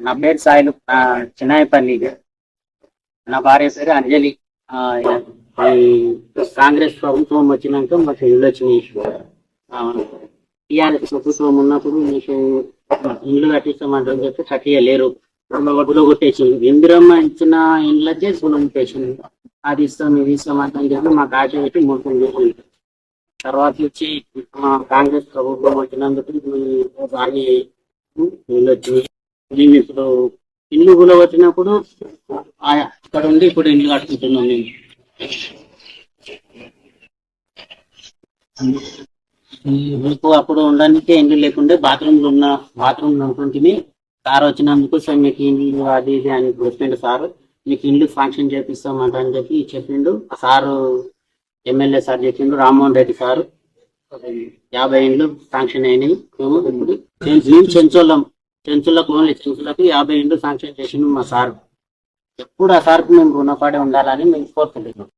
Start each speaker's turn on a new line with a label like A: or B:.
A: నా పేరు సాయిలు చిన్నాయపల్లి. నా భార్య పేరు అంజలి. కాంగ్రెస్ ప్రభుత్వం వచ్చినాక మాకు ఇల్లు వచ్చినాయి టీఆర్ఎస్ ప్రభుత్వం ఉన్నప్పుడు మీకు ఇల్లు కట్టిస్తామంటారని చెప్పి కట్టియలేరు గులో కొట్టేసి ఇందిరమ్మ ఇచ్చిన ఇళ్ళకే గుణం కొట్టేసింది అది ఇస్తాం ఇది ఇస్తాం అని చెప్పి మాకు ఆశ పెట్టి మోసం చేసింది తర్వాత వచ్చి మా కాంగ్రెస్ ప్రభుత్వం వచ్చినందుకు దాన్ని ఇల్లు వచ్చింది. మేము ఇప్పుడు ఇల్లు కూడా వచ్చినప్పుడు అక్కడ ఉండి ఇప్పుడు ఇల్లు కట్టుకుంటున్నాం మేము. మీకు అప్పుడు ఉండడానికి ఇల్లు లేకుండే బాత్రూమ్ ఉన్న బాత్రూమ్ ఉంటుంటే సార్ వచ్చినందుకు సార్ మీకు ఇల్లు అది ఇది అని చెప్పిండు సార్. మీకు ఇల్లు ఫంక్షన్ చేపిస్తామంట అని చెప్పి చెప్పిండు. సారు ఎమ్మెల్యే సార్ చెప్పిండు రామ్మోహన్ రెడ్డి సారు. యాభై ఇండ్లు ఫంక్షన్ అయినాయి. మేము ఇప్పుడు మేము చెంచోళ్ళం చెంచులకు ఓన్లీ చెంచులకు యాభై ఇండ్లు శాంక్షన్ చేసిండు మా సార్. ఎప్పుడు ఆ సార్కు మేము రుణపడి ఉండాలని మేము కోరుకుంటున్నాం.